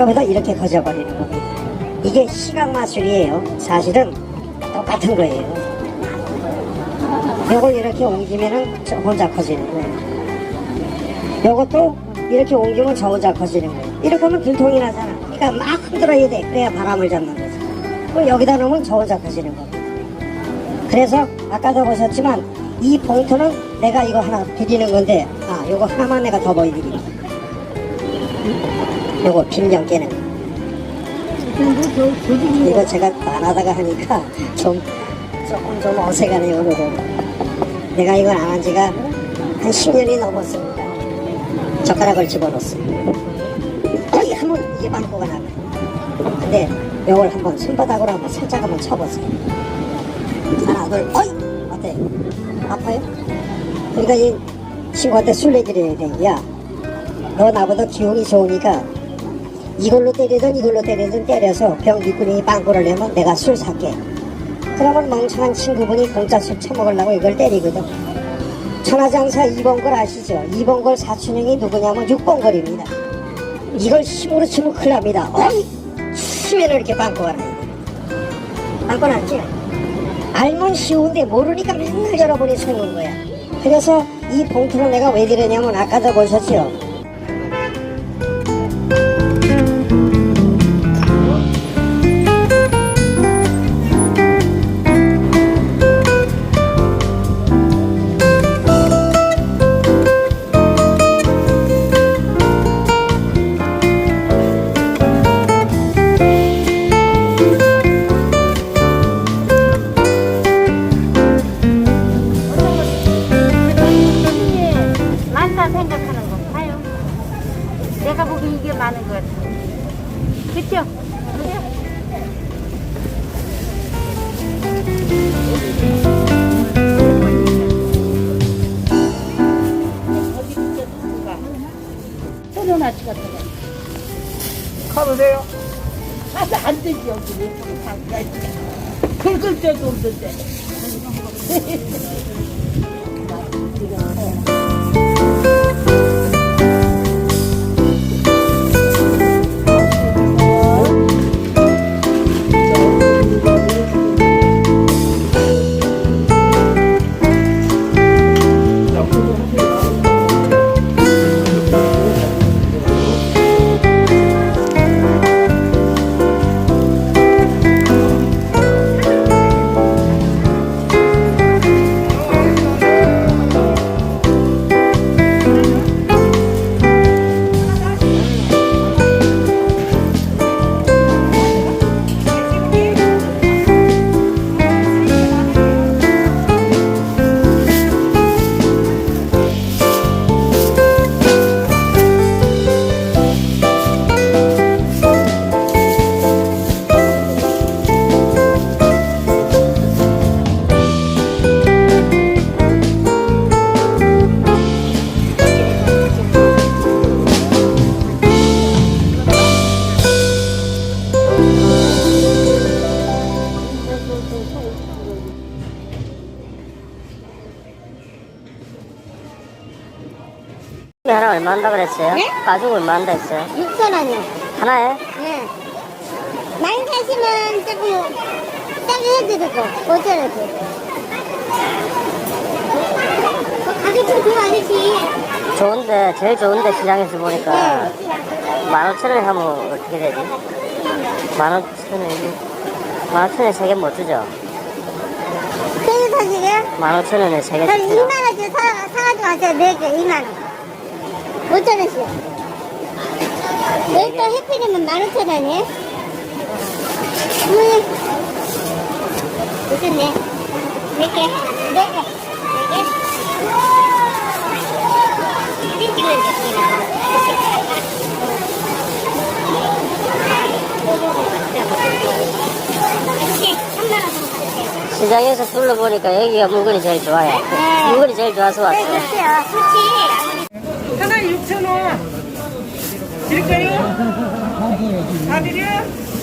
거기다 이렇게 거져버리는 겁니다. 이게 시각 마술이에요. 사실은 똑같은 거예요. 요걸 이렇게 옮기면은 저 혼자 커지는 거예요. 요것도 이렇게 옮기면 저 혼자 커지는 거예요. 이렇게 하면 들통이 나잖아. 그러니까 막 흔들어야 돼. 그래야 바람을 잡는 거죠. 그럼 여기다 놓으면 저 혼자 커지는 겁니다. 그래서 아까도 보셨지만 이 봉투는 내가 이거 하나 드리는 건데 아 요거 하나만 내가 더 보여드릴게요. 요거 빈병 깨는. 거. 이거 제가 안 하다가 하니까 좀 조금 좀 어색하네요 오늘은 내가 이걸 안 한 지가 한 10년이 넘었습니다. 젓가락을 집어넣었어요. 거의 한번 이게 빵꾸가 나가요. 근데 요걸 한번 손바닥으로 한번 살짝 한번 쳐보세요. 하나 둘 어이! 어때? 아파요? 그러니까 이 친구한테 술래기를 해야 돼. 야, 너 나보다 기운이 좋으니까 이걸로 때리든 이걸로 때리든 때려서 병기꾼이 빵꾸를 내면 내가 술 살게. 그러면 멍청한 친구분이 공짜 술 처먹으려고 이걸 때리거든. 천하장사 2번 걸 아시죠? 2번 걸 사촌형이 누구냐면 6번 걸입니다. 이걸 힘으로 치면 큰일 납니다. 어이! 치면 이렇게 빵꾸가 나요. 빵꾸 났지? 알면 쉬운데 모르니까 맨날 여러분이 속는 거야. 그래서 이 봉투를 내가 왜 드렸냐면 아까도 보셨죠? 내가 보기 이게 많은 것 같아. 그쵸? 소년아치 같은 거. 카드 세요? 가서 안 되지, 여기. 긁을 때도 없는데. 하나 얼마 한다 그랬어요? 네? 가죽 얼마 한다 했어요? 6천 원이요. 하나에? 네. 많이 사시면 조금 싸게 해드리고 5천 원씩. 어, 가격 좀더 아저씨. 좋은데, 제일 좋은데 시장에서 보니까 네. 만 오천 원에 하면 어떻게 되지? 만 오천 원에, 만 오천 원에 세개 못 주죠? 세개 사시게요? 만 오천 원에 세개 그럼 주세요. 2만 원씩 사, 사가지고 가세요. 4개 2만 원. 5천 원씩. 여기 또 해피되면 15,000원이에요? 어머니. 무슨네? 4개? 4개? 4개? 사진 찍어야겠구나. 이렇게 3만 원 정도 받으세요. 시장에서 둘러보니까 여기가 물건이 제일 좋아요. 네. 물건이 제일 좋아서 네, 왔어요. 좋대요. 좋지. 하나 6,000원. 드릴까요? 다 드려?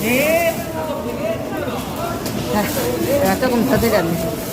네. 내가 조금 더 드렸네.